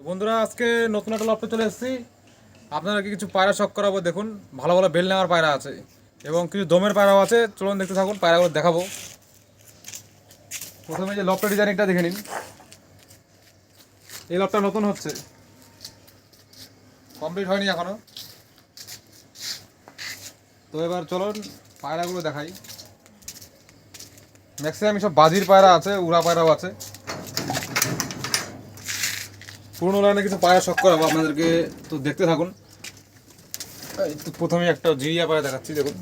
বন্ধুরা, আজকে নতুন একটা লপটে চলে এসেছি। আপনাদেরকে কিছু পায়রা শখ করাবো, দেখুন। ভালো ভালো বেল নেওয়ার পায়রা আছে এবং কিছু দমের পায়রাও আছে। চলুন দেখতে থাকুন, পায়রাগুলো দেখাবো। প্রথমে যে লপটা ডিজাইনিংটা দেখে নিন। এই লপটা নতুন হচ্ছে। কমপ্লিট হয়নি এখনও। তো এবার চলুন পায়রাগুলো দেখাই। ম্যাক্সিমাম সব বাজির পায়রা আছে, উড়া পায়রাও আছে। পুরোনো লাইনে কিছু পায়রা শখ করাবো, আপনাদেরকে তো দেখতে থাকুন। প্রথমে একটা জিরিয়া পায়রা দেখাচ্ছি, দেখুন।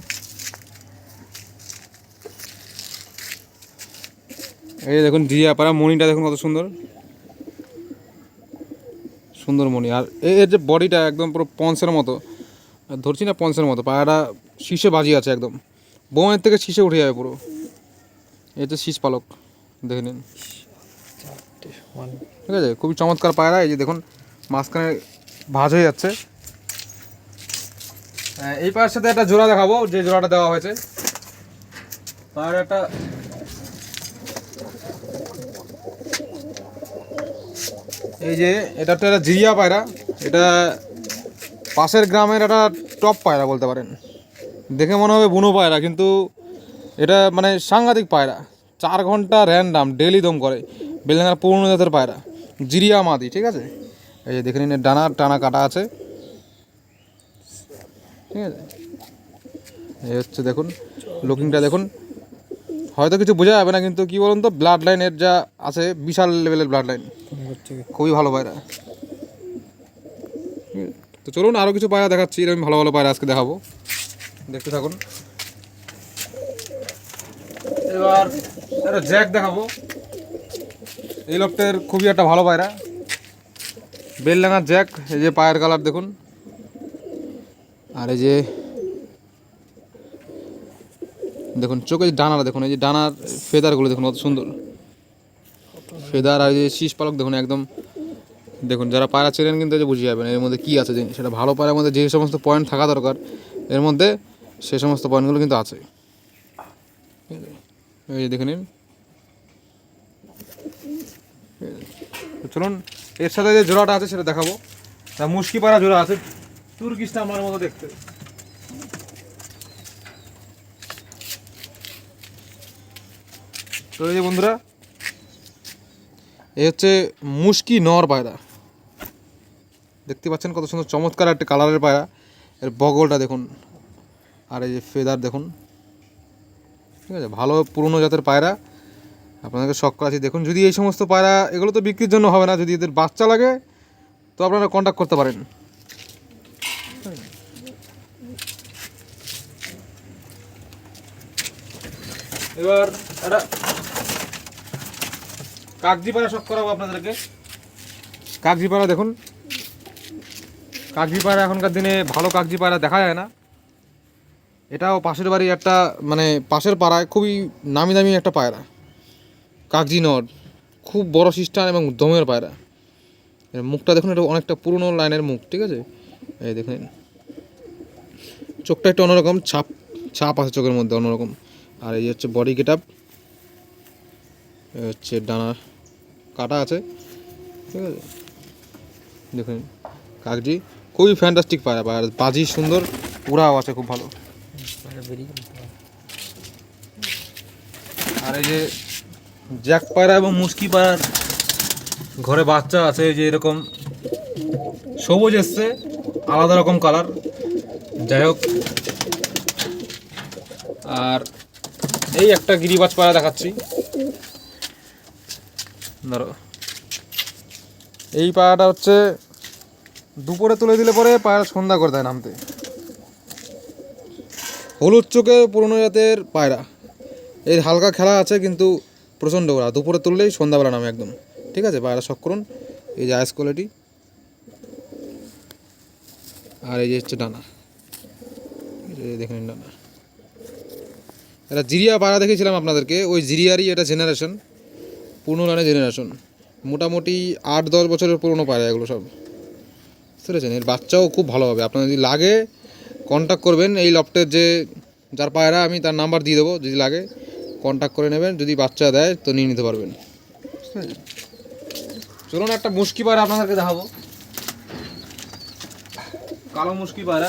এই দেখুন জিরিয়া পায়রা মণিটা দেখুন কত সুন্দর। সুন্দর মণি। আর এর যে বডিটা একদম পুরো পঞ্চের মতো। ধরছি না পঞ্চের মতো পায়রাটা শীষে বাজি আছে একদম। বোমের থেকে শীষে উঠে যাবে পুরো। এই হচ্ছে শীষ পালক, দেখে নিন। ঠিক আছে, খুবই চমৎকার পায়রা, এই যে দেখুন, মাঝখানে ভাজ হয়ে যাচ্ছে। এই পায়ের সাথে একটা জোড়া দেখাবো, যে জোড়াটা দেওয়া হয়েছে। পায়রাটা এই যে, এটা একটা জিরিয়া পায়রা, এটা পাশের গ্রামের একটা টপ পায়রা বলতে পারেন। দেখে মনে হবে বুনো পায়রা, কিন্তু এটা মানে সাংঘাতিক পায়রা, চার ঘণ্টা র্যান্ডাম ডেলি দম করে। বেলেঙ্গার পুরনো জাতের পায়রা, জিরিয়া মাদি, ঠিক আছে? এই যে দেখে নিন ডানা, টানা কাটা আছে। ঠিক আছে? এই হচ্ছে দেখুন লুকিংটা দেখুন। হয়তো কিছু বোঝা যাবে না, কিন্তু কি বলুন তো ব্লাড লাইনের যা আছে, বিশাল লেভেলের ব্লাড লাইন খুবই ভালো পায়রা। তো চলুন আরও কিছু পায়রা দেখাচ্ছি, এরকম ভালো ভালো পায়রা আজকে দেখাবো। দেখতে থাকুন। এবার জ্যাক দেখাবো। এই লফটের খুবই একটা ভালো পায়রা। বেলডাঙ্গার জ্যাক, এই যে পায়ের কালার দেখুন। আর এই যে দেখুন, চোখে ডানাটা দেখুন, এই যে ডানার ফেদারগুলো দেখুন, কত সুন্দর। ফেদার আর এই যে শীষ পালক দেখুন, একদম। দেখুন, যারা পায়রা চেনেন কিন্তু বুঝে যাবেন এর মধ্যে কী আছে জিনিস। সেটা ভালো পায়রার মধ্যে যে সমস্ত পয়েন্ট থাকা দরকার, এর মধ্যে সে সমস্ত পয়েন্টগুলো কিন্তু আছে? এই যে দেখে নিন। তো চলুন, এর সাথে যে জোড়াটা আছে সেটা দেখাবো। তা মুশকি পাড়া জোড়া আছে, তুর্কিশটা আমার মতো দেখতে। তো এই যে বন্ধুরা, এই হচ্ছে মুশকি নর পায়রা। দেখতে পাচ্ছেন কত সুন্দর চমৎকার একটা কালারের পায়রা। এর বগলটা দেখুন, আর এই যে ফেদার দেখুন। ঠিক আছে, ভালো পুরনো জাতের পায়রা। আপনাদেরকে শখ করাচ্ছি। দেখুন, যদি এই সমস্ত পায়রা, এগুলো তো বিক্রির জন্য হবে না, যদি এদের বাচ্চা লাগে, তো আপনারা কন্ট্যাক্ট করতে পারেন। এবার একটা কাগজি পায়রা শখ করাবো আপনাদেরকে। কাগজি পায়রা দেখুন। কাগজি পায়রা এখনকার দিনে ভালো কাগজি পায়রা দেখা যায় না। এটাও পাশের বাড়ি একটা মানে পাশের পাড়ায় খুবই নামি দামি একটা পায়রা। কাগজি নট খুব বড় সিস্টার এবং দমের পায়রা। এর মুখটা দেখুন এটা অনেকটা পুরনো লাইনের মুখ ঠিক আছে? এই দেখুন। চোখটা একটু অন্যরকম ছাপ ছাপ আছে চোখের মধ্যে অন্যরকম। আর এই হচ্ছে বডি গেট আপ হচ্ছে ডানা কাটা আছে ঠিক আছে? দেখুন কাগজি খুবই ফ্যান্টাস্টিক পায়রা আর বাজি সুন্দর উড়াও আছে খুব ভালো। আর এই যে জ্যাক পায়রা এবং মুসকি পায়রার ঘরে বাচ্চা আছে যে এরকম সবুজ এসছে, আলাদা রকম কালার যাই হোক। আর এই একটা গিরিবাজ পায়রা দেখাচ্ছি। ধরো। এই পায়রাটা হচ্ছে দুপুরে তুলে দিলে পরে পায়রা সন্ধ্যা করে দেয় নামতে। হলুদ চোখে পুরনো জাতের পায়রা। এর হালকা খেলা আছে, কিন্তু প্রচণ্ড ওরা দুপুরে তুললেই সন্ধ্যাবেলা নামে একদম। ঠিক আছে? পায়রা শখ করুন। এই যে আইস কোয়ালিটি আর এই যে হচ্ছে ডানা। দেখে নিন ডানা। এটা জিরিয়া পায়রা দেখেছিলাম আপনাদেরকে। ওই জিরিয়ারই এটা জেনারেশন পুরনো লাইনের জেনারেশন মোটামুটি আট, দশ বছরের পুরনো পায়রা এগুলো সব। বুঝতে এর বাচ্চাও খুব ভালো হবে। আপনার যদি লাগে কন্ট্যাক্ট করবেন। এই লফটের যে, যার পায়রা, আমি তার নাম্বার দিয়ে দেবো, যদি লাগে। কন্ট্যাক্ট করে নেবেন, যদি বাচ্চা দেয় তো নিয়ে নিতে পারবেন। চলুন একটা মুশকি পাড়া আপনাদেরকে দেখাবো। কালো মুশকি পাড়া